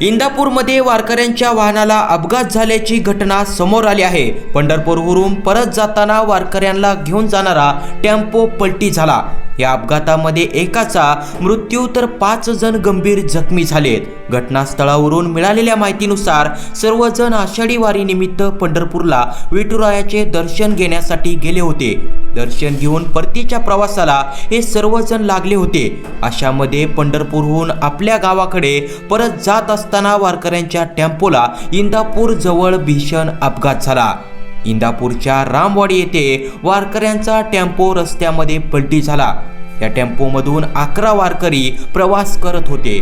इंदापूरमध्ये वारकऱ्यांच्या वाहनाला अपघात झाल्याची घटना समोर आली आहे. पंढरपूरवरून परत जाताना वारकऱ्यांना घेऊन जाणारा टेम्पो पलटी झाला. या अपघातामध्ये एकाचा मृत्यू तर पाच जण गंभीर जखमी झालेत. घटनास्थळावरून मिळालेल्या माहितीनुसार सर्वजण आषाढी वारीनिमित्त पंढरपूरला विठुरायाचे दर्शन घेण्यासाठी गेले होते. दर्शन घेऊन परतीच्या प्रवासाला हे सर्वजण लागले होते. अशामध्ये पंढरपूरहून आपल्या गावाकडे परत जात असताना वारकऱ्यांच्या टेम्पोला इंदापूर जवळ भीषण अपघात झाला. इंदापूरच्या रामवाडी येथे वारकऱ्यांचा टेम्पो रस्त्यामध्ये पलटी झाला. या टेम्पोमधून अकरा वारकरी प्रवास करत होते.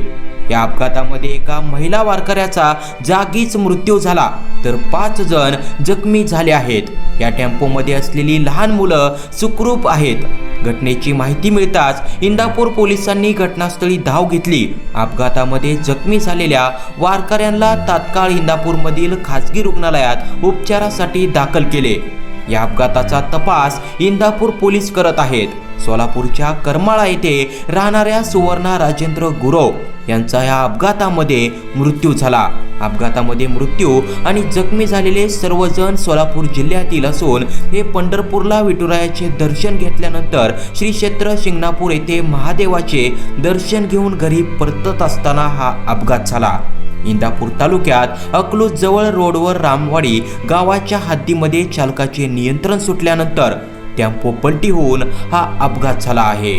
या अपघातामध्ये एका महिला वारकऱ्याचा जागीच मृत्यू झाला. तर पाच जण जखमी झाले आहेत. या टेम्पोमध्ये असलेली लहान मुलं सुखरूप आहेत. घटनेची माहिती मिळताच इंदापूर पोलिसांनी घटनास्थळी धाव घेतली. अपघातामध्ये जखमी झालेल्या वारकऱ्यांना तात्काळ इंदापूरमधील खासगी रुग्णालयात उपचारासाठी दाखल केले. या अपघाताचा तपास इंदापूर पोलीस करत आहेत. सोलापूरच्या करमाळा येथे राहणाऱ्या सुवर्णा राजेंद्र गुरव यांचा या अपघातामध्ये मृत्यू झाला. अपघातामध्ये मृत्यू आणि जखमी झालेले सर्वजण सोलापूर जिल्ह्यातील असून हे पंढरपूरला विठुरायाचे दर्शन घेतल्यानंतर श्री क्षेत्र शिंगणापूर येथे महादेवाचे दर्शन घेऊन घरी परतत असताना हा अपघात झाला. इंदापूर तालुक्यात अकलूज जवळ रोडवर रामवाडी गावाच्या हद्दीमध्ये चालकाचे नियंत्रण सुटल्यानंतर टेम्पो पलटी होऊन हा अपघात झाला आहे.